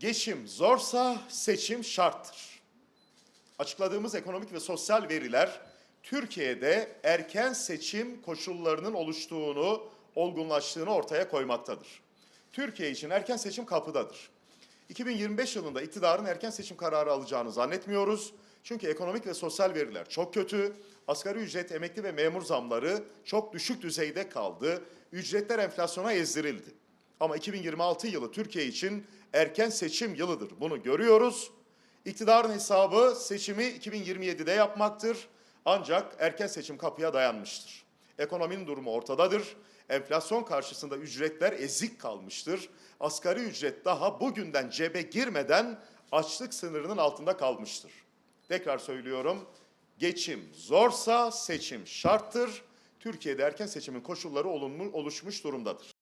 Geçim zorsa seçim şarttır. Açıkladığımız ekonomik ve sosyal veriler Türkiye'de erken seçim koşullarının oluştuğunu, olgunlaştığını ortaya koymaktadır. Türkiye için erken seçim kapıdadır. 2025 yılında iktidarın erken seçim kararı alacağını zannetmiyoruz. Çünkü ekonomik ve sosyal veriler çok kötü. Asgari ücret, emekli ve memur zamları çok düşük düzeyde kaldı. Ücretler enflasyona ezdirildi. Ama 2026 yılı Türkiye için erken seçim yılıdır. Bunu görüyoruz. İktidarın hesabı seçimi 2027'de yapmaktır. Ancak erken seçim kapıya dayanmıştır. Ekonominin durumu ortadadır. Enflasyon karşısında ücretler ezik kalmıştır. Asgari ücret daha bugünden cebe girmeden açlık sınırının altında kalmıştır. Tekrar söylüyorum. Geçim zorsa seçim şarttır. Türkiye'de erken seçimin koşulları olunmu- oluşmuş durumdadır.